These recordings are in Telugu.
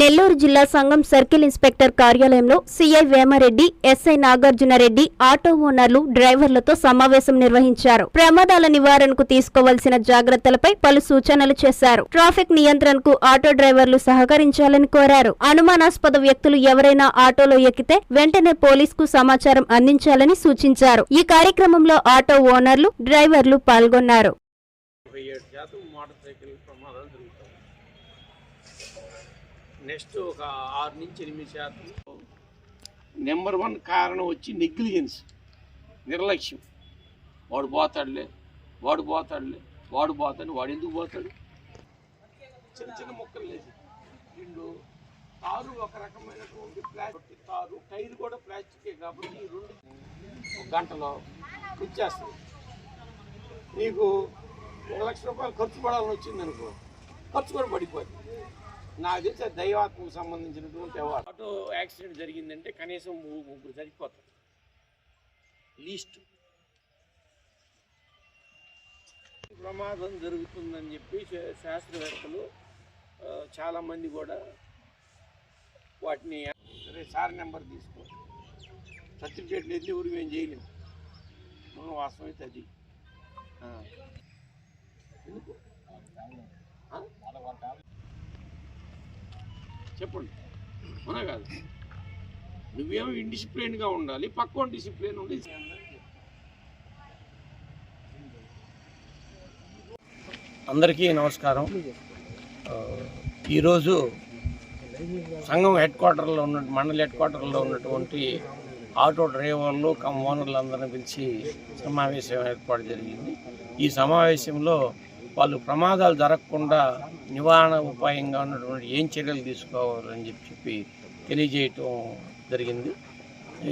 నెల్లూరు జిల్లా సంఘం సర్కిల్ ఇన్స్పెక్టర్ కార్యాలయంలో CI Vemareddy SI Nagarjunareddy auto ఓనర్లు డ్రైవర్లతో సమావేశం నిర్వహించారు. ప్రమాదాల నివారణకు తీసుకోవాల్సిన జాగ్రత్తలపై పలు సూచనలు చేశారు. ట్రాఫిక్ నియంత్రణకు ఆటో డ్రైవర్లు సహకరించాలని కోరారు. అనుమానాస్పద వ్యక్తులు ఎవరైనా ఆటోలో ఎక్కితే వెంటనే పోలీసుకు సమాచారం అందించాలని సూచించారు. ఈ కార్యక్రమంలో ఆటో ఓనర్లు డ్రైవర్లు పాల్గొన్నారు ముప్పై ఏడు శాతం మోటార్ సైకిల్ ప్రమాదాలు జరుగుతాయి నెక్స్ట్ ఒక ఆరు నుంచి ఎనిమిది శాతం. నెంబర్ వన్ కారణం వచ్చి నెగ్లిజెన్స్ నిర్లక్ష్యం. వాడు పోతాడులే వాడు పోతాడులే వాడు పోతాడు వాడు ఎందుకు పోతాడు? చిన్న చిన్న మొక్కలు లేదు. రెండు తారు ఒక రకమైనటువంటి ప్లాస్టిక్ తారు టైర్ కూడా ప్లాస్టికే కాబట్టి ఈ రెండు గంటలో వచ్చేస్తుంది నీకు ఒక లక్ష రూపాయలు ఖర్చు పడాలని వచ్చింది అనుకో ఖర్చు కూడా పడిపోతుంది నాకు తెలిసి దైవాత్మకు సంబంధించినటువంటి అవార్డు ఆటో యాక్సిడెంట్ జరిగిందంటే కనీసం ముగ్గురు చనిపోతారు. లీస్ట్. ప్రమాదం జరుగుతుందని చెప్పి శాస్త్రవేత్తలు చాలామంది కూడా వాటిని సరే సార్ నెంబర్ తీసుకో. సర్టిఫికేట్ లేదు ఎవరు మేము చేయలేము మనం వాస్తవం అది. చెప్పండి. అవునా కాదు? నువ్వేమో ఇండిసిప్లిన్గా ఉండాలి పక్కన డిసిప్లిన్ ఉండి అందరికీ నమస్కారం. ఈరోజు సంఘం హెడ్ క్వార్టర్లో ఉన్న మండల హెడ్ క్వార్టర్లో ఉన్నటువంటి ఆటో డ్రైవర్లు కమ్ ఓనర్లు అందరిని పిలిచి సమావేశం ఏర్పాటు జరిగింది. ఈ సమావేశంలో వాళ్ళు ప్రమాదాలు జరగకుండా నివారణ ఉపాయంగా ఉన్నటువంటి ఏం చర్యలు తీసుకోవాలని చెప్పి చెప్పి తెలియజేయటం జరిగింది.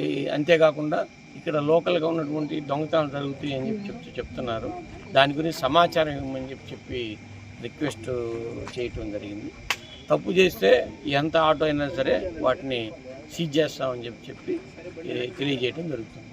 ఈ అంతేకాకుండా ఇక్కడ లోకల్గా ఉన్నటువంటి దొంగతనాలు జరుగుతాయి అని చెప్పి చెప్తూ చెప్తున్నారు. దాని గురించి సమాచారం ఇవ్వమని చెప్పి చెప్పి రిక్వెస్ట్ చేయటం జరిగింది. తప్పు చేస్తే ఎంత ఆటో అయినా సరే వాటిని సీజ్ చేస్తామని చెప్పి చెప్పి తెలియజేయటం జరుగుతుంది.